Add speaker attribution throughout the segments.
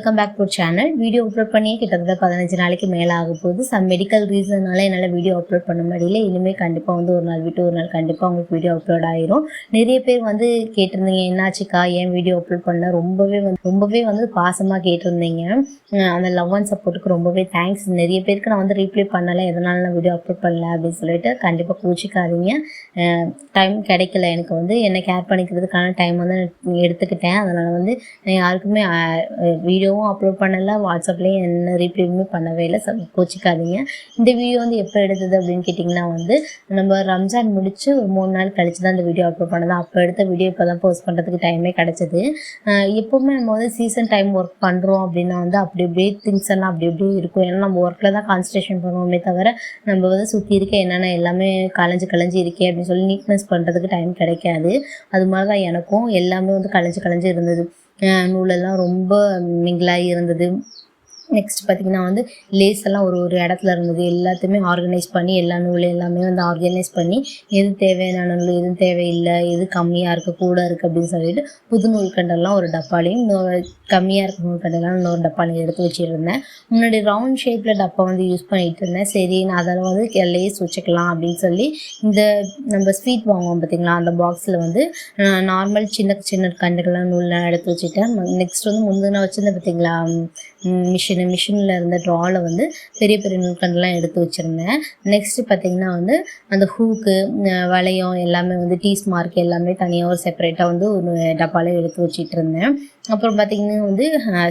Speaker 1: Welcome back to channel video upload பண்ணியே கிட்டத்தட்ட பதினஞ்சு நாளைக்கு மேலே ஆக போகுது சம் மெடிக்கல் ரீசனால என்னால் வீடியோ அப்லோட் பண்ண முடியல. இனிமேல் கண்டிப்பாக வந்து ஒரு நாள் விட்டு ஒரு நாள் கண்டிப்பாக உங்களுக்கு வீடியோ அப்லோட் ஆயிரும். நிறைய பேர் வந்து கேட்டிருந்தீங்க என்னாச்சுக்கா? ஏன் வீடியோ அப்லோட் பண்ண ரொம்பவே வந்து ரொம்பவே வந்து பாசமாக கேட்டிருந்தீங்க. அந்த லவ் அண்ட் சப்போர்ட்டுக்கு ரொம்பவே தேங்க்ஸ் நிறைய பேருக்கு நான் வந்து ரீப்ளை பண்ணலை எதனால நான் வீடியோ அப்லோட் பண்ணல? அப்படின்னு சொல்லிட்டு கண்டிப்பாக கூச்சிக்காதீங்க. டைம் கிடைக்கல. எனக்கு வந்து என்னை கேர் பண்ணிக்கிறதுக்கான டைம் வந்து நான் எடுத்துக்கிட்டேன். அதனால் வந்து நான் யாருக்குமே வீடியோவும் அப்லோட் பண்ணலை. வாட்ஸ்அப்லேயும் என்ன ரீப்ளையுமே பண்ணவே இல்லை. ச கோச்சிக்காதீங்க. இந்த வீடியோ வந்து எப்போ எடுத்தது அப்படின்னு கேட்டிங்கன்னா வந்து நம்ம ரம்ஜான் முடிச்சு ஒரு மூணு நாள் கழிச்சு தான் இந்த வீடியோ அப்லோட் பண்ணது. அப்போ எடுத்த வீடியோ இப்போ தான் போஸ்ட் பண்ணுறதுக்கு டைமே கிடச்சிது. எப்போவுமே நம்ம வந்து சீசன் டைம் ஒர்க் பண்ணுறோம் அப்படின்னா வந்து அப்படி அப்படியே திங்ஸ் எல்லாம் அப்படி அப்படியே இருக்கும். ஏன்னா நம்ம ஒர்க்கில் தான் கான்சன்ட்ரேஷன் பண்ணுவோமே தவிர நம்ம வந்து சுற்றி இருக்க என்னென்ன எல்லாமே கலைஞ்சு கலைஞ்சு இருக்கே அப்படின்னு சொல்லி நீட்னஸ் பண்ணுறதுக்கு டைம் கிடைக்காது. அது மாதிரி தான் எனக்கும் எல்லாமே வந்து கலைஞ்சு கலைஞ்சு இருந்தது. நூலெல்லாம் ரொம்ப மிங்கிளாகி இருந்தது. நெக்ஸ்ட் பார்த்திங்கன்னா வந்து லேஸ் எல்லாம் ஒரு ஒரு இடத்துல இருந்தது. எல்லாத்தையுமே ஆர்கனைஸ் பண்ணி எல்லா நூல் எல்லாமே வந்து ஆர்கனைஸ் பண்ணி எது தேவையான நூல் எது தேவையில்லை எது கம்மியாக இருக்குது கூட இருக்குது அப்படின்னு சொல்லிட்டு புது நூல் கண்டெல்லாம் ஒரு டப்பாலையும் இன்னொரு கம்மியாக இருக்க நூல் கண்டெல்லாம் இன்னொரு டப்பாலையும் எடுத்து வச்சுருந்தேன். முன்னாடி ரவுண்ட் ஷேப்பில் டப்பா வந்து யூஸ் பண்ணிகிட்டு இருந்தேன். சரி நான் அதில் வந்து லேஸ் வச்சுக்கலாம் அப்படின்னு சொல்லி இந்த நம்ம ஸ்வீட் வாங்குவோம் பார்த்தீங்களா அந்த பாக்ஸில் வந்து நார்மல் சின்ன சின்ன கண்டுகள்லாம் நூல்லாம் எடுத்து வச்சுட்டேன். நெக்ஸ்ட் வந்து முந்தின வச்சுருந்தேன் பார்த்தீங்களா மிஷினு மிஷினில் இருந்த ட்ராவில் வந்து பெரிய பெரிய நூல்கண்டெல்லாம் எடுத்து வச்சுருந்தேன். நெக்ஸ்ட்டு பார்த்தீங்கன்னா வந்து அந்த ஹூக்கு வளையம் எல்லாமே வந்து டீஸ் மார்க் எல்லாமே தனியாக ஒரு செப்பரேட்டாக வந்து ஒரு டப்பாலே எடுத்து வச்சிட்டு இருந்தேன். அப்புறம் பார்த்திங்கன்னா வந்து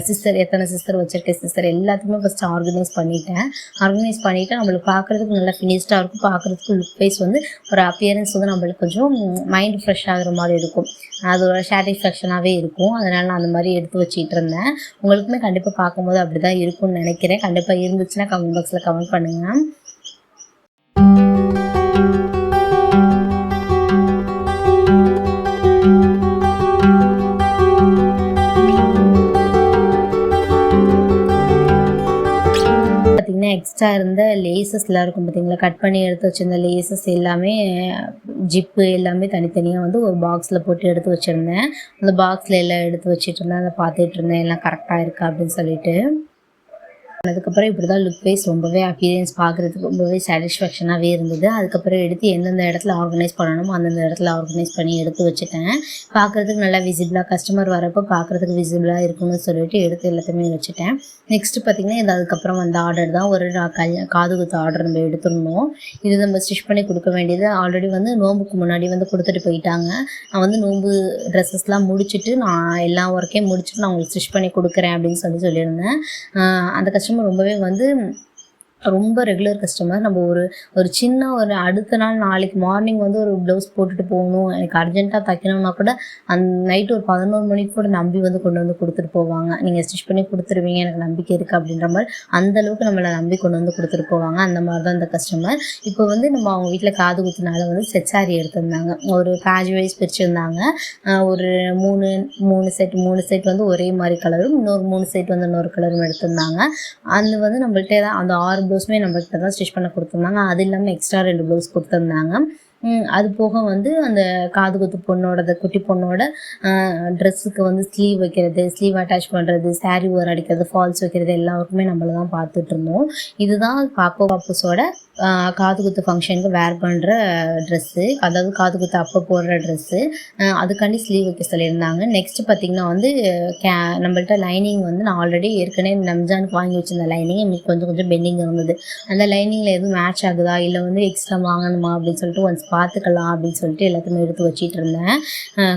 Speaker 1: சிஸ்டர் எத்தனை சிஸ்டர் வச்சுருக்கேன் சிஸ்டர் எல்லாத்தையுமே ஃபஸ்ட்டு ஆர்கனைஸ் பண்ணிட்டேன். ஆர்கனைஸ் பண்ணிவிட்டு நம்மளுக்கு பார்க்குறதுக்கு நல்லா ஃபினிஷ்டாக இருக்கும். பார்க்குறதுக்கு லுக் வைஸ் வந்து ஒரு அப்பியரன்ஸ் வந்து நம்மளுக்கு கொஞ்சம் மைண்ட் ஃப்ரெஷ் ஆகிற மாதிரி இருக்கும். அது ஒரு சாட்டிஸ்ஃபேக்ஷனாகவே இருக்கும். அதனால் நான் அந்த மாதிரி எடுத்து வச்சிட்டு இருந்தேன். உங்களுக்குமே கண்டிப்பாக பார்க்கும்போது அப்படி தான் இருக்கும்னு நினைக்கிறேன். கண்டிப்பாக இருந்துச்சுன்னா கமெண்ட் பாக்ஸில் கமெண்ட் பண்ணுங்கள் எக்ஸ்ட்ரா இருந்த லேசஸ்லாம் இருக்கும் பார்த்தீங்களா கட் பண்ணி எடுத்து வச்சிருந்த லேசஸ் எல்லாமே ஜிப்பு எல்லாமே தனித்தனியாக வந்து ஒரு பாக்ஸில் போட்டு எடுத்து வச்சுருந்தேன். அந்த பாக்ஸில் எல்லாம் எடுத்து வச்சிட்டு இருந்தேன். அதை பார்த்துட்டு இருந்தேன். எல்லாம் கரெக்டாக இருக்கா அப்படின்னு சொல்லிட்டு. அதுக்கப்புறம் இப்படி தான் லுக் வைஸ் ரொம்பவே அப்பியரன்ஸ் பார்க்குறதுக்கு ரொம்பவே சாட்டிஸ்ஃபேக்ஷனாகவே இருந்தது. அதுக்கப்புறம் எடுத்து எந்தெந்த இடத்துல ஆர்கனைஸ் பண்ணணுமோ அந்தந்த இடத்துல ஆர்கனைஸ் பண்ணி எடுத்து வச்சுட்டேன். பார்க்குறதுக்கு நல்லா விசிபிளாக கஸ்டமர் வரப்போ பார்க்குறதுக்கு விசிபிளாக இருக்கும்னு சொல்லிட்டு எடுத்து எல்லாத்தையுமே வச்சுட்டேன். நெக்ஸ்ட்டு பார்த்திங்கன்னா இது அதுக்கப்புறம் வந்த ஆர்டர் தான். ஒரு கல் காது குத்து ஆர்டர் நம்ம எடுத்துருந்தோம் இது நம்ம ஸ்டிச் பண்ணி கொடுக்க வேண்டியது. ஆல்ரெடி வந்து நோம்புக்கு முன்னாடி வந்து கொடுத்துட்டு போயிட்டாங்க. நான் வந்து நோம்பு ட்ரெஸ்ஸஸ்லாம் முடிச்சுட்டு நான் எல்லா ஒர்க்கையும் முடிச்சுட்டு நான் உங்களுக்கு ஸ்டிச் பண்ணி கொடுக்குறேன் அப்படின்னு சொல்லி சொல்லியிருந்தேன். அந்த கஸ்டமர் வருஷமும் ரொம்பவே வந்து ரொம்ப ரெகுலர் கஸ்டமர் நம்ம ஒரு ஒரு சின்ன ஒரு அடுத்த நாள் நாளைக்கு மார்னிங் வந்து ஒரு ப்ளவுஸ் போட்டுட்டு போகணும். எனக்கு அர்ஜென்ட்டாக தைக்கணும்னா கூட அந்த நைட்டு ஒரு பதினோரு மணிக்கு கூட நம்பி வந்து கொண்டு வந்து கொடுத்துட்டு போவாங்க. நீங்கள் ஸ்டிச் பண்ணி கொடுத்துருவீங்க எனக்கு நம்பிக்கை இருக்குது அப்படின்ற மாதிரி அந்த அளவுக்கு நம்மளை நம்பி கொண்டு வந்து கொடுத்துட்டு போவாங்க. அந்த மாதிரி தான் இந்த கஸ்டமர் இப்போ வந்து நம்ம அவங்க வீட்டில் காது குத்தினால வந்து செட் சாரி எடுத்திருந்தாங்க. ஒரு பேஜ் வைஸ் பிரிச்சிருந்தாங்க. ஒரு மூணு மூணு செட் மூணு செட் வந்து ஒரே மாதிரி கலரும் இன்னொரு மூணு செட் வந்து இன்னொரு கலரும் எடுத்திருந்தாங்க. அது வந்து நம்மள்ட்டே தான் அந்த ஆறு ப்ளவுஸுமே நம்மள்கிட்ட தான் ஸ்டிச் பண்ண கொடுத்துருந்தாங்க. அது இல்லாமல் எக்ஸ்ட்ரா ரெண்டு ப்ளவுஸ் கொடுத்துருந்தாங்க. அது போக வந்து அந்த காது குத்து பொண்ணோட குட்டி பொண்ணோட ட்ரெஸ்ஸுக்கு வந்து ஸ்லீவ் வைக்கிறது ஸ்லீவ் அட்டாச் பண்ணுறது saree ஓர் அடிக்கிறது ஃபால்ஸ் வைக்கிறது எல்லாருக்குமே நம்மள தான் பார்த்துட்டு இருந்தோம். இதுதான் பாப்போ பாப்போஸோட காது குத்து ஃபங்க்ஷனுக்கு வேர் பண்ணுற ட்ரெஸ்ஸு அதாவது காது குத்து அப்போ போடுற ட்ரெஸ்ஸு அதுக்காண்டி ஸ்லீவ் வைக்க சொல்லியிருந்தாங்க. நெக்ஸ்ட் பார்த்திங்கன்னா வந்து கே நம்மள்ட்ட லைனிங் வந்து நான் ஆல்ரெடி ஏற்கனவே ரம்ஜானுக்கு வாங்கி வச்சிருந்த லைனிங் எனக்கு கொஞ்சம் கொஞ்சம் பெண்டிங் இருந்தது. அந்த லைனிங்கில் எதுவும் மேட்ச் ஆகுதா? இல்லை வந்து எக்ஸ்ட்ரா வாங்கணுமா? அப்படின்னு சொல்லிட்டு ஒன்ஸ் பார்த்துக்கலாம் அப்படின்னு சொல்லிட்டு எல்லாத்தையுமே எடுத்து வச்சிட்டு இருந்தேன்.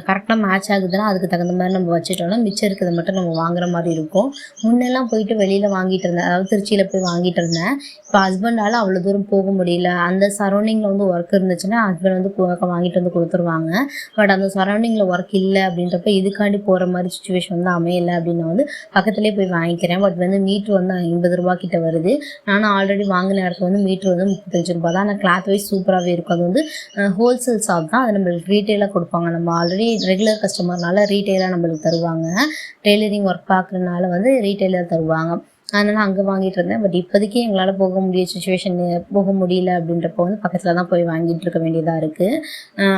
Speaker 1: கரெக்டாக மேட்ச் ஆகுதுன்னா அதுக்கு தகுந்த மாதிரி நம்ம வச்சுட்டோம்னா மிச்சம் இருக்கிறத மட்டும் நம்ம வாங்குற மாதிரி இருக்கும். முன்னெல்லாம் போயிட்டு வெளியில் வாங்கிட்டு இருந்தேன். அதாவது திருச்சியில் போய் வாங்கிட்டு இருந்தேன். இப்போ ஹஸ்பண்டால் அவ்வளோ தூரம் போக முடியல. அந்த சரௌண்டிங்கில் வந்து ஒர்க் இருந்துச்சுன்னா ஹஸ்பண்ட் வந்து வாங்கிட்டு வந்து கொடுத்துருவாங்க. பட் அந்த சரௌண்டிங்கில் ஒர்க் இல்லை அப்படின்றப்ப இதுக்காண்டி போகிற மாதிரி சுச்சுவேஷன் வந்து அமையலை அப்படின்னு வந்து பக்கத்துலேயே போய் வாங்கிக்கிறேன். பட் வந்து மீட்ரு வந்து ஐம்பது ரூபா கிட்ட வருது. நானும் ஆல்ரெடி வாங்கின இடத்துல வந்து மீட்ரு வந்து முப்பத்தஞ்சு ரூபா தான். ஆனால் கிளாத் வைஸ் சூப்பராகவே இருக்கும். அது வந்து ஹோல்சேல் ஷாப் தான். அது நம்மளுக்கு ரீட்டெயிலாக கொடுப்பாங்க. நம்ம ஆல்ரெடி ரெகுலர் கஸ்டமர்னால ரீட்டெயிலாக நம்மளுக்கு தருவாங்க. டெய்லரிங் ஒர்க் பார்க்குறதுனால வந்து ரீட்டெயிலாக தருவாங்க. அதனால் அங்கே வாங்கிட்டு இருந்தேன். பட் இப்போதைக்கு எங்களால் போக முடிய சுச்சுவேஷன் போக முடியல அப்படின்றப்போ வந்து பக்கத்தில் தான் போய் வாங்கிட்டு இருக்க வேண்டியதாக இருக்குது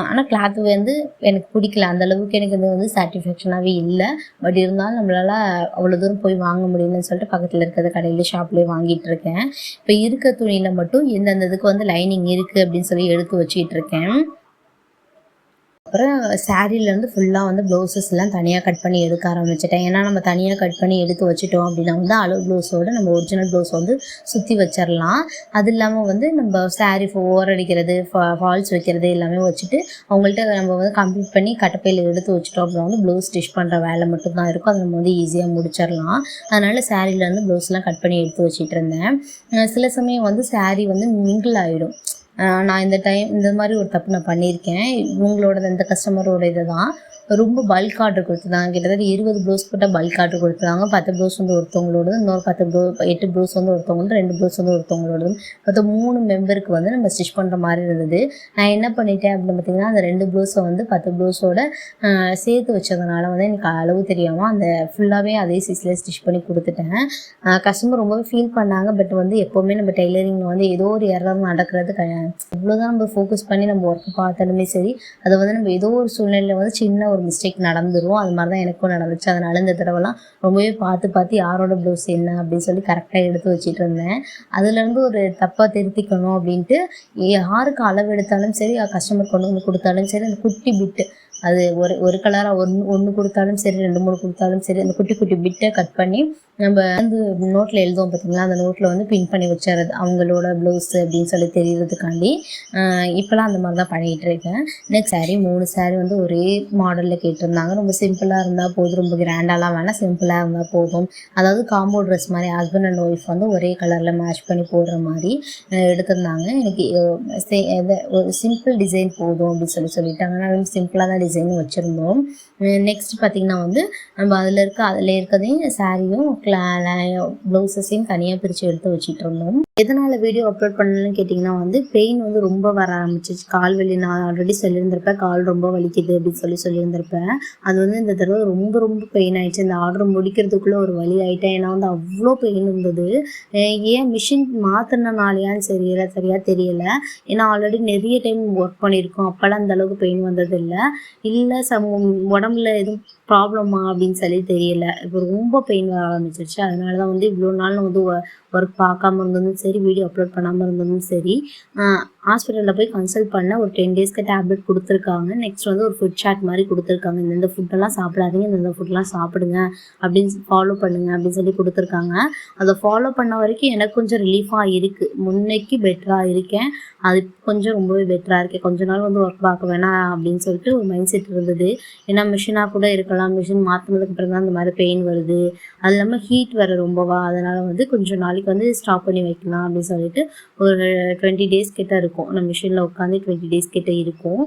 Speaker 1: ஆனால் கிளாத் வந்து எனக்கு பிடிக்கல. அந்த அளவுக்கு எனக்கு இது வந்து சாட்டிஸ்ஃபேக்ஷனாகவே இல்லை. பட் இருந்தாலும் நம்மளால் அவ்வளோ தூரம் போய் வாங்க முடியலன்னு சொல்லிட்டு பக்கத்தில் இருக்கிற கடையில் ஷாப்லேயே வாங்கிட்டு இருக்கேன். இப்போ இருக்க துணியில் மட்டும் எந்தெந்த இதுக்கு வந்து லைனிங் இருக்குது அப்படின்னு சொல்லி எடுத்து வச்சிட்டு இருக்கேன். அப்புறம் சாரீலேருந்து ஃபுல்லாக வந்து ப்ளவுசஸ் எல்லாம் தனியாக கட் பண்ணி எடுக்க ஆரம்பிச்சிட்டேன். ஏன்னா நம்ம தனியாக கட் பண்ணி எடுத்து வச்சிட்டோம் அப்படின்னா வந்து அளவு ப்ளவுஸோட நம்ம ஒரிஜினல் ப்ளவுஸ் வந்து சுற்றி வச்சிடலாம் அது இல்லாமல் வந்து நம்ம சாரீ ஓவர் அடிக்கிறது ஃபால்ஸ் வைக்கிறது எல்லாமே வச்சுட்டு அவங்கள்ட்ட நம்ம வந்து கம்ப்ளீட் பண்ணி கட்டப்பையில் எடுத்து வச்சுட்டோம் அப்படின்னா வந்து ப்ளவுஸ் ஸ்டிச் பண்ணுற வேலை மட்டும்தான் இருக்கும். அதை நம்ம வந்து ஈஸியாக முடிச்சிடலாம் அதனால் சாரீலேருந்து ப்ளவுஸ்லாம் கட் பண்ணி எடுத்து வச்சுட்டு இருந்தேன். சில சமயம் வந்து saree வந்து மிங்கிள் ஆகிடும் நான் இந்த டைம் இந்த மாதிரி ஒரு தப்பு நான் பண்ணியிருக்கேன். இவங்களோட இந்த கஸ்டமரோட இதை தான் ரொம்ப பல்க் ஆர்டர் கொடுத்துருந்தாங்க கிட்டத்தட்ட இருபது ப்ளவுஸ் போட்டால் பல்க் ஆர்டர் கொடுத்துருந்தாங்க பத்து ப்ளவுஸ் வந்து ஒருத்தவங்களோடது இன்னொரு பத்து ப்ளவு எட்டு ப்ளவுஸ் வந்து ஒருத்தவங்களோட ரெண்டு ப்ளவுஸ் வந்து ஒருத்தவங்களோடது மொத்தம் மூணு மெம்பருக்கு வந்து நம்ம ஸ்டிச் பண்ணுற மாதிரி இருந்தது. நான் என்ன பண்ணிட்டேன் அப்படின்னு பார்த்தீங்கன்னா அந்த ரெண்டு ப்ளவுஸை வந்து பத்து ப்ளவுஸோட சேர்த்து வச்சதுனால வந்து எனக்கு அளவு தெரியாமல் அந்த ஃபுல்லாகவே அதே சைஸில் ஸ்டிச் பண்ணி கொடுத்துட்டேன். கஸ்டமர் ரொம்பவே ஃபீல் பண்ணாங்க. பட் வந்து எப்போவுமே நம்ம டெய்லரிங்கில் வந்து ஏதோ ஒரு எரர் நடக்கிறது க எவ்வளோதான் நம்ம ஃபோக்கஸ் பண்ணி நம்ம ஒர்க் பார்த்தாலுமே சரி அதை வந்து நம்ம ஏதோ ஒரு சூழ்நிலையில் வந்து சின்ன ஒரு மிஸ்டேக் நடந்துரும். அது மாதிரி தான் எனக்கும் நடந்துச்சு. அதனால இந்த தடவைலாம் ரொம்பவே பார்த்து பார்த்து யாரோட ப்ளவுஸ் என்ன அப்படின்னு சொல்லி கரெக்டாக எடுத்து வச்சுட்டு இருந்தேன். அதுலேருந்து ஒரு தப்பாக திருத்திக்கணும் அப்படின்ட்டு யாருக்கு அளவு எடுத்தாலும் சரி கஸ்டமர் கொண்டு வந்து கொடுத்தாலும் சரி அந்த குட்டி பிட்டு அது ஒரு ஒரு கலராக ஒன்று ஒன்று கொடுத்தாலும் சரி ரெண்டு மூணு கொடுத்தாலும் சரி அந்த குட்டி குட்டி பிட்டை கட் பண்ணி நம்ம வந்து நோட்டில் எழுதுவோம் பார்த்தீங்களா அந்த நோட்டில் வந்து பின் பண்ணி வச்சுறது அவங்களோட ப்ளவுஸ் அப்படின்னு சொல்லி தெரியறதுக்காண்டி. இப்போலாம் அந்த மாதிரி தான் பண்ணிகிட்டு இருக்கேன். நெக்ஸ்ட் saree மூணு saree வந்து ஒரே மாடலில் கேட்டிருந்தாங்க. ரொம்ப சிம்பிளாக இருந்தால் போதும். ரொம்ப கிராண்டாலாம் வேணாம். சிம்பிளாக இருந்தால் போதும். அதாவது காம்போ ட்ரெஸ் மாதிரி ஹஸ்பண்ட் அண்ட் ஒய்ஃப் வந்து ஒரே கலரில் மேட்ச் பண்ணி போடுற மாதிரி எடுத்திருந்தாங்க. எனக்கு ஒரு சிம்பிள் டிசைன் போதும் அப்படின்னு சொல்லி சொல்லிட்டாங்க. நான் சிம்பிளாக தான் டிசைன் வச்சுருந்தோம். நெக்ஸ்ட் பார்த்திங்கன்னா வந்து நம்ம அதில் இருக்க அதில் இருக்கதையும் சாரியும் ப்ளவுசஸையும் தனியாக பிரித்து எடுத்து வச்சுட்டு இருந்தோம். எதனால் வீடியோ அப்லோட் பண்ணலன்னு கேட்டிங்கன்னா வந்து பெயின் வந்து ரொம்ப வர ஆரம்பிச்சிச்சு கால் வலி நான் ஆல்ரெடி சொல்லியிருந்திருப்பேன். கால் ரொம்ப வலிக்குது அப்படின்னு சொல்லி சொல்லியிருந்திருப்பேன். அது வந்து இந்த தடவை ரொம்ப ரொம்ப பெயின் ஆயிடுச்சு. இந்த ஆர்டர் முடிக்கிறதுக்குள்ளே ஒரு வழி ஆயிட்டேன். ஏன்னா வந்து அவ்வளோ பெயின் இருந்தது. ஏன் மிஷின் மாற்றினாலையான்னு சரியில்லை சரியாக தெரியல. ஏன்னா ஆல்ரெடி நிறைய டைம் ஒர்க் பண்ணியிருக்கோம். அப்போல்லாம் அந்தளவுக்கு பெயின் வந்ததில்லை. இல்லை சம் உடம்புல எதுவும் ப்ராப்ளமா அப்படின்னு சொல்லி தெரியல. இப்போ ரொம்ப பெயின் வர ஆரம்பிச்சிருச்சு. அதனால தான் வந்து இவ்வளோ நாள் வந்து ஒர்க் பார்க்காம இருந்ததும் சரி வீடியோ அப்லோட் பண்ணாமல் இருந்ததும் சரி ஹாஸ்பிட்டலில் போய் கன்சல்ட் பண்ண ஒரு டென் டேஸ்க்கு டேப்லெட் கொடுத்துருக்காங்க. நெக்ஸ்ட் வந்து ஒரு ஃபுட் சாட் மாதிரி கொடுத்துருக்காங்க. இந்தந்த ஃபுட்டெல்லாம் சாப்பிடாதீங்க இந்தந்த ஃபுட்லாம் சாப்பிடுங்க அப்படின்னு ஃபாலோ பண்ணுங்க அப்படின்னு சொல்லி கொடுத்துருக்காங்க. அதை ஃபாலோ பண்ண வரைக்கும் எனக்கு கொஞ்சம் ரிலீஃபாக இருக்குது முன்னைக்கு பெட்டராக இருக்கேன். அது கொஞ்சம் ரொம்பவே பெட்டராக இருக்கேன். கொஞ்ச நாள் வந்து ஒர்க் பார்க்க வேணாம் அப்படின்னு சொல்லிட்டு ஒரு மைண்ட் செட் இருந்தது. ஏன்னா மிஷினாக கூட இருக்கலாம். மிஷின் மாற்றினதுக்கு அப்புறம் தான் அந்த மாதிரி பெயின் வருது. அது இல்லாமல் ஹீட் வர ரொம்பவா. அதனால் வந்து கொஞ்சம் நாளைக்கு வந்து ஸ்டாப் பண்ணி வைக்கலாம் அப்படின்னு சொல்லிட்டு ஒரு டுவெண்ட்டி டேஸ் கிட்ட இருக்கும். இருக்கும். நம்ம மிஷினில் உட்காந்து டுவெண்ட்டி டேஸ் கிட்டே இருக்கும்.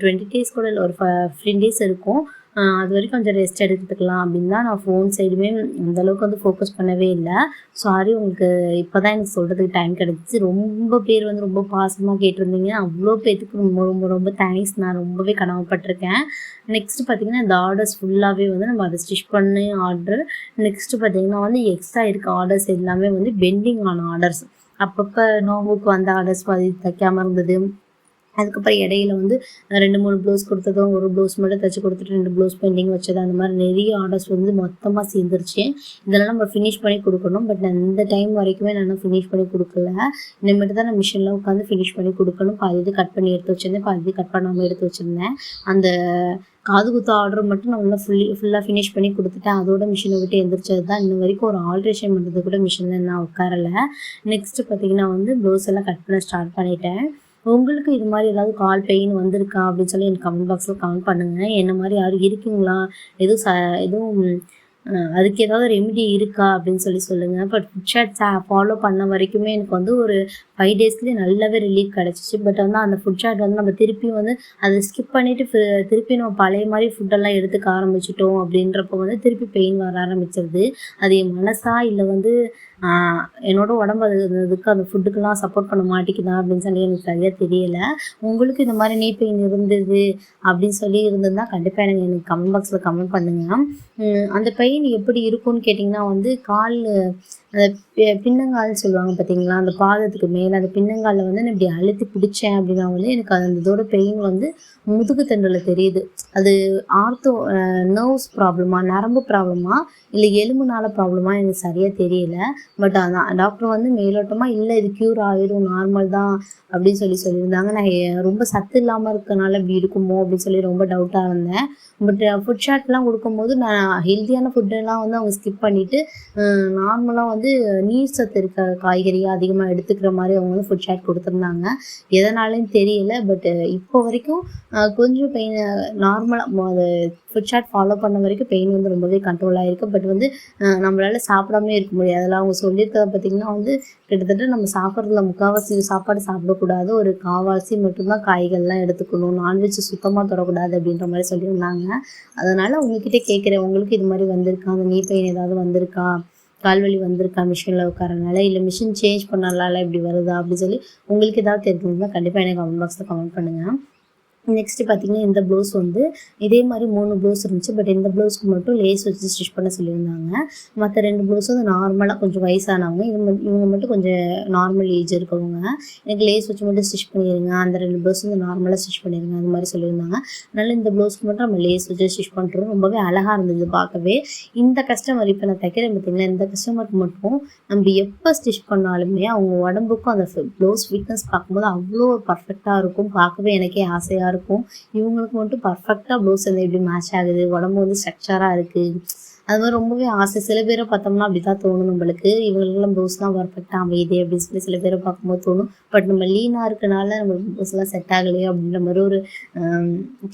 Speaker 1: டுவெண்ட்டி டேஸ் கூட இல்லை ஒரு ஃபிஃப்டீன் டேஸ் இருக்கும். அது வரைக்கும் கொஞ்சம் ரெஸ்ட் எடுத்துக்கலாம் அப்படின்னு தான் நான் ஃபோன் சைடுமே அந்தளவுக்கு வந்து ஃபோக்கஸ் பண்ணவே இல்லை. சாரி உங்களுக்கு இப்போ தான் எனக்கு சொல்கிறதுக்கு டைம் கிடச்சிச்சு. ரொம்ப பேர் வந்து ரொம்ப பாசமாக கேட்டிருந்தீங்க. அவ்வளோ பேர்த்துக்கு ரொம்ப ரொம்ப ரொம்ப தேங்க்ஸ் நான் ரொம்பவே கனவுப்பட்டிருக்கேன். நெக்ஸ்ட் பார்த்தீங்கன்னா இந்த ஆர்டர்ஸ் ஃபுல்லாகவே வந்து நம்ம அதை ஸ்டிச் பண்ணி ஆர்டர் நெக்ஸ்ட்டு பார்த்தீங்கன்னா வந்து எக்ஸ்ட்ரா இருக்க ஆர்டர்ஸ் எல்லாமே வந்து பெண்டிங் ஆன ஆர்டர்ஸ் அப்பப்போ நோவுக்கு வந்த ஆர்டர்ஸ் பாதி தைக்காமல் இருந்தது. அதுக்கப்புறம் இடையில வந்து ரெண்டு மூணு ப்ளவுஸ் கொடுத்ததும் ஒரு ப்ளவுஸ் மட்டும் தைச்சி கொடுத்துட்டு ரெண்டு ப்ளவுஸ் பெண்டிங் வச்சது அந்த மாதிரி நிறைய ஆர்டர்ஸ் வந்து மொத்தமாக சேர்ந்துருச்சு. இதெல்லாம் நம்ம ஃபினிஷ் பண்ணி கொடுக்கணும். பட் இந்த டைம் வரைக்குமே நான் ஃபினிஷ் பண்ணி கொடுக்கல. இனிமேட்டு தான் நான் மிஷினில் உட்காந்து ஃபினிஷ் பண்ணி கொடுக்கணும். பாதி இது கட் பண்ணி எடுத்து வச்சிருந்தேன். பாதி இது கட் பண்ணாமல் எடுத்து வச்சுருந்தேன். அந்த காது குத்து ஆர்டர் மட்டும் நான் உள்ள ஃபுல்லி ஃபுல்லாக ஃபினிஷ் பண்ணி கொடுத்துட்டேன். அதோட மிஷினை விட்டு எந்திரிச்சது தான். இன்ன வரைக்கும் ஒரு ஆல்ட்ரேஷன் பண்ணுறது கூட மிஷினில் நான் உட்காரல. நெக்ஸ்ட்டு பார்த்தீங்கன்னா வந்து ப்ளவுஸ் எல்லாம் கட் பண்ண ஸ்டார்ட் பண்ணிட்டேன். உங்களுக்கு இது மாதிரி ஏதாவது கால் பெயின் வந்திருக்கா அப்படின்னு சொல்லி எனக்கு கமெண்ட் பாக்ஸில் கமெண்ட் பண்ணுங்கள் என்ன மாதிரி யாரும் இருக்கீங்களா? எதுவும் ச எதுவும் அதுக்கு ஏதாவது ரெமிடி இருக்கா அப்படின்னு சொல்லி சொல்லுங்கள் பட் ஃபுட் சாட் ஃபாலோ பண்ண வரைக்குமே எனக்கு வந்து ஒரு ஃபைவ் டேஸ்லேயே நல்லாவே ரிலீஃப் கிடச்சிச்சு. பட் வந்து அந்த ஃபுட் சாட் வந்து நம்ம திருப்பியும் வந்து அதை ஸ்கிப் பண்ணிவிட்டு திருப்பி நம்ம பழைய மாதிரி ஃபுட்டெல்லாம் எடுத்துக்க ஆரம்பிச்சிட்டோம் அப்படின்றப்போ வந்து திருப்பி பெயின் வர ஆரம்பிச்சிருது. அது என் மனசா இல்லை வந்து என்னோட உடம்பு அது இதுக்கு அந்த ஃபுட்டுக்கெல்லாம் சப்போர்ட் பண்ண மாட்டேங்குதா அப்படின்னு சொல்லி எனக்கு சரியாக தெரியல. உங்களுக்கு இந்த மாதிரி நீ பெயின் இருந்தது அப்படின்னு சொல்லி இருந்ததுன்னா கண்டிப்பாக எனக்கு எனக்கு கமெண்ட் பாக்ஸில் கமெண்ட் பண்ணுங்கள் அந்த பெயின் எப்படி இருக்கும்னு கேட்டிங்கன்னா வந்து கால் அந்த பின்னங்கால்னு சொல்லுவாங்க பார்த்தீங்களா அந்த பாதத்துக்கு மேலே அந்த பின்னங்காலில் வந்து நான் இப்படி அழுத்தி பிடிச்சேன் அப்படின்னா வந்து எனக்கு அந்த இதோட பெயின் வந்து முதுகு தண்டில் தெரியுது. அது ஆர்த்தோ நர்வ்ஸ் ப்ராப்ளமா நரம்பு ப்ராப்ளமா இல்லை எலும்புனால ப்ராப்ளமா எனக்கு சரியாக தெரியல. பட் அதான் டாக்டர் வந்து மேலோட்டமாக இல்லை இது க்யூர் ஆயிடும் நார்மல் தான் அப்படின்னு சொல்லி சொல்லியிருந்தாங்க. நான் ரொம்ப சத்து இல்லாமல் இருக்கனால இப்படி இருக்குமோ அப்படின்னு சொல்லி ரொம்ப டவுட்டாக இருந்தேன். பட் ஃபுட் ஷாட்லாம் கொடுக்கும்போது நான் ஹெல்த்தியான ஃபுட்டெல்லாம் வந்து அவங்க ஸ்கிப் பண்ணிவிட்டு நார்மலாக வந்து நீர் சத்து இருக்க காய்கறியாக அதிகமாக எடுத்துக்கிற மாதிரி அவங்க வந்து ஃபுட் ஷாட் கொடுத்துருந்தாங்க. எதனாலன்னு தெரியல பட் இப்போ வரைக்கும் கொஞ்சம் பெயின் நார்மலாக அது ஃபுட் ஷாட் ஃபாலோ பண்ண வரைக்கும் பெயின் வந்து ரொம்பவே கண்ட்ரோல் ஆகிருக்கு பட் வந்து நம்மளால் நம்மளால இருக்க முடியாது. அதெல்லாம் அவங்க சொல்லியிருக்கிறத பார்த்திங்கன்னா வந்து கிட்டத்தட்ட நம்ம சாப்பிட்றதுல முக்கால்வாசி சாப்பாடு சாப்பிடக்கூடாது. ஒரு கால்வாசி மட்டும்தான் காய்கள்லாம் எடுத்துக்கணும். நான்வெஜ் சுத்தமாக தொடக்கூடாது அப்படின்ற மாதிரி சொல்லியிருந்தாங்க. அதனால் உங்ககிட்ட கேட்குறேன் உங்களுக்கு இது மாதிரி வந்திருக்கா? அந்த நீ பையன் ஏதாவது வந்திருக்கா? கால்வலி வந்திருக்கா மிஷினில் உட்காரனால? இல்லை மிஷின் சேஞ்ச் பண்ணலாம்ல இப்படி வருதா? அப்படின்னு சொல்லி உங்களுக்கு ஏதாவது தெரிஞ்சிருந்தால் கண்டிப்பாக எனக்கு கமெண்ட் பாக்ஸில் கமெண்ட் பண்ணுங்கள் நெக்ஸ்ட்டு பார்த்தீங்கன்னா இந்த ப்ளவுஸ் வந்து இதே மாதிரி மூணு ப்ளவுஸ் இருந்துச்சு. பட் இந்த ப்ளவுஸ்க்கு மட்டும் லேஸ் வச்சு ஸ்டிச் பண்ண சொல்லியிருந்தாங்க. மற்ற ரெண்டு ப்ளவுஸும் வந்து நார்மலாக கொஞ்சம் வயசானவங்க. இது மட்டும் இவங்க மட்டும் கொஞ்சம் நார்மல் ஏஜ் இருக்கவங்க. எனக்கு லேஸ் வச்சு மட்டும் ஸ்டிச் பண்ணிடுங்க அந்த ரெண்டு ப்ளவுஸ் வந்து நார்மலாக ஸ்டிச் பண்ணிடுங்க அந்த மாதிரி சொல்லியிருந்தாங்க. அதனால இந்த ப்ளவுஸ்க்கு மட்டும் நம்ம லேஸ் வச்சு ஸ்டிச் பண்ணுறோம் ரொம்பவே அழகாக இருந்தது பார்க்கவே. இந்த கஸ்டமர் இப்போ நான் தைக்கிறேன் பார்த்தீங்களா இந்த கஸ்டமருக்கு மட்டும் நம்ம எப்போ ஸ்டிச் பண்ணாலுமே அவங்க உடம்புக்கும் அந்த ப்ளவுஸ் ஃபிட்னஸ் பார்க்கும்போது அவ்வளோ பர்ஃபெக்டாக இருக்கும். பார்க்கவே எனக்கே ஆசையாக இருக்கும் இருக்கும். இவங்களுக்கு மட்டும் பர்ஃபெக்டாக ப்ளவுஸ் வந்து எப்படி மேட்ச் ஆகுது? உடம்பு வந்து ஸ்ட்ரக்சராக இருக்குது அது மாதிரி ரொம்பவே ஆசை. சில பேரை பார்த்தோம்னா அப்படி தான் தோணும் நம்மளுக்கு. இவங்களுக்கெல்லாம் ப்ளவுஸ்லாம் பர்ஃபெக்டாக அமையுது அப்படின்னு சொல்லி சில பேரை பார்க்கும்போது தோணும். பட் நம்ம லீனாக இருக்கனால நம்ம ப்ளவுஸ்லாம் செட் ஆகலையே அப்படின்ற மாதிரி ஒரு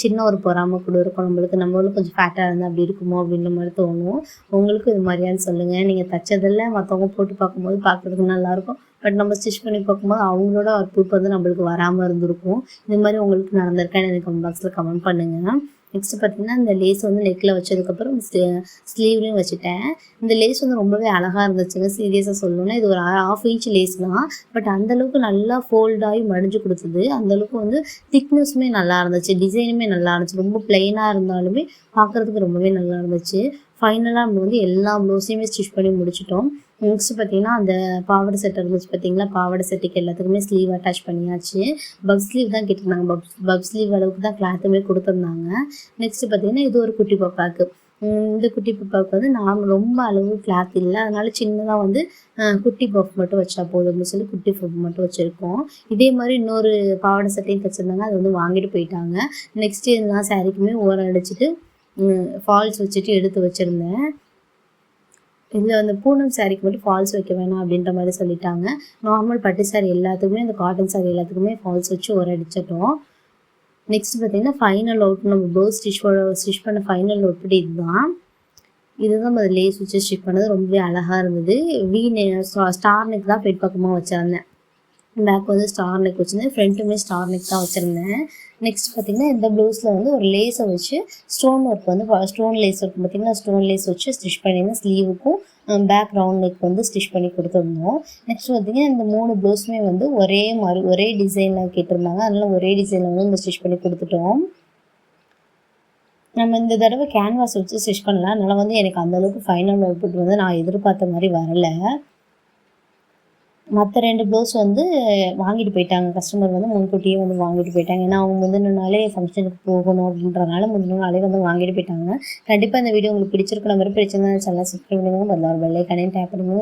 Speaker 1: சின்ன ஒரு பொறாமை கூட இருக்கும். நம்மளுக்கு நம்மளும் கொஞ்சம் ஃபேட்டாக இருந்தால் அப்படி இருக்குமோ அப்படின்ற மாதிரி தோணும். உங்களுக்கும் இது மாதிரியான்னு சொல்லுங்கள் நீங்கள் தைச்சதெல்லாம் மற்றவங்க போட்டு பார்க்கும்போது பார்க்குறதுக்கு நல்லாயிருக்கும் பட் நம்ம ஸ்டிச் பண்ணி பார்க்கும்போது அவங்களோட அவுட்புட் வந்து நம்மளுக்கு வராமல் இருந்திருக்கும். இந்த மாதிரி உங்களுக்கு நடந்திருக்கான்னு எனக்கு கமெண்ட் பாக்ஸில் கமெண்ட் பண்ணுங்கள் நெக்ஸ்ட் பார்த்தீங்கன்னா இந்த லேஸ் வந்து நெக்கில் வச்சதுக்கப்புறம் ஸ்லீவ்லேயும் வச்சுட்டேன். இந்த லேஸ் வந்து ரொம்பவே அழகாக இருந்துச்சுங்க. சீரியஸாக சொல்லணும்னா இது ஒரு ஆஃப் இன்ச் லேஸ் தான். பட் அந்தளவுக்கு நல்லா ஃபோல்டாகி மடிஞ்சு கொடுத்தது. அந்தளவுக்கு வந்து திக்னஸுமே நல்லா இருந்துச்சு. டிசைனுமே நல்லா இருந்துச்சு. ரொம்ப பிளெயினாக இருந்தாலுமே பார்க்குறதுக்கு ரொம்பவே நல்லா இருந்துச்சு. ஃபைனலாக நம்ம வந்து எல்லா ப்ளவுஸையுமே ஸ்டிச் பண்ணி முடிச்சிட்டோம். நெக்ஸ்ட் பார்த்தீங்கன்னா அந்த பாவாடை செட் இருந்துச்சு பார்த்தீங்களா? பாவாடை செட்டுக்கு எல்லாத்துக்குமே ஸ்லீவ் அட்டாச் பண்ணியாச்சு. பப் ஸ்லீவ் தான் கேட்டிருந்தாங்க. பப் பப் ஸ்லீவ் அளவுக்கு தான் கிளாத்துமே கொடுத்துருந்தாங்க. நெக்ஸ்ட் பார்த்தீங்கன்னா இது ஒரு குட்டி பாப்பாக்கு. இந்த குட்டி பப்பாவுக்கு வந்து நார்மல் ரொம்ப அளவு கிளாத் இல்லை. அதனால சின்னதாக வந்து குட்டி பஃப் மட்டும் வச்சா போதும் அப்படின்னு சொல்லி குட்டி பஃப் மட்டும் வச்சுருக்கோம். இதே மாதிரி இன்னொரு பாவாடை சட்டையும் தைச்சிருந்தாங்க. அது வந்து வாங்கிட்டு போயிட்டாங்க. நெக்ஸ்ட் இதெல்லாம் சாரிக்குமே ஓரம் அடிச்சுட்டு ஃபால்ஸ் வச்சுட்டு எடுத்து வச்சுருந்தேன். இதில் அந்த பூனம் சாரிக்கு மட்டும் ஃபால்ஸ் வைக்க வேணாம் அப்படின்ற மாதிரி சொல்லிட்டாங்க. நார்மல் பட்டு சாரி எல்லாத்துக்குமே அந்த காட்டன் சாரி எல்லாத்துக்குமே ஃபால்ஸ் வச்சு ஒரு அடிச்சிட்டோம் நெக்ஸ்ட் பார்த்தீங்கன்னா ஃபைனல் அவுட் நம்ம ப்ளவுஸ் ஸ்டிச் ஸ்டிச் பண்ண ஃபைனல் அவுட்புட் இதுதான். இதுதான் நம்ம லேஸ் வச்சு ஸ்டிச் பண்ணது. ரொம்பவே அழகாக இருந்தது. வீ ஸ்டார் நெக் தான் பெட் பக்கமாக வச்சிருந்தேன். பேக் வந்து ஸ்டார் நெக் வச்சுருந்தேன். ஃப்ரண்ட்டுமே ஸ்டார் நெக் தான் வச்சுருந்தேன். நெக்ஸ்ட் பார்த்தீங்கன்னா இந்த ப்ளவுஸில் வந்து ஒரு லேஸை வச்சு ஸ்டோன் ஒர்க் வந்து ஸ்டோன் லேஸ் ஒர்க் பார்த்தீங்கன்னா ஸ்டோன் லேஸ் வச்சு ஸ்டிச் பண்ணியிருந்தேன். ஸ்லீவுக்கும் பேக் ரவுண்ட் நெக் வந்து ஸ்டிச் பண்ணி கொடுத்துருந்தோம். நெக்ஸ்ட் பார்த்தீங்கன்னா இந்த மூணு ப்ளவுஸுமே வந்து ஒரே மாதிரி ஒரே டிசைனில் கேட்டிருந்தாங்க. அதனால ஒரே டிசைனில் வந்து நம்ம ஸ்டிச் பண்ணி கொடுத்துட்டோம். நம்ம இந்த தடவை கேன்வாஸ் வச்சு ஸ்டிச் பண்ணலாம். அதனால் வந்து எனக்கு அந்தளவுக்கு ஃபைனல் அவுட்புட் வந்து நான் எதிர்பார்த்த மாதிரி வரல. மற்ற ரெண்டு ப்ளவுஸ் வந்து வாங்கிட்டு போயிட்டாங்க. கஸ்டமர் வந்து முன்கூட்டியே வந்து வாங்கிட்டு போயிட்டாங்க. ஏன்னா அவங்க முந்தின நாளே ஃபங்க்ஷனுக்கு போகணும் அப்படின்றனால முந்தின நாளே வந்து வாங்கிட்டு போயிட்டாங்க. கண்டிப்பாக இந்த வீடியோ உங்களுக்கு பிடிச்சிருக்க நம்பர் பிடிச்சிருந்தா சேனல் சப்ஸ்கிரைப் பண்ணுங்க பதிலாறு பெல்லை கனெக்ட் டேப் பண்ணுங்க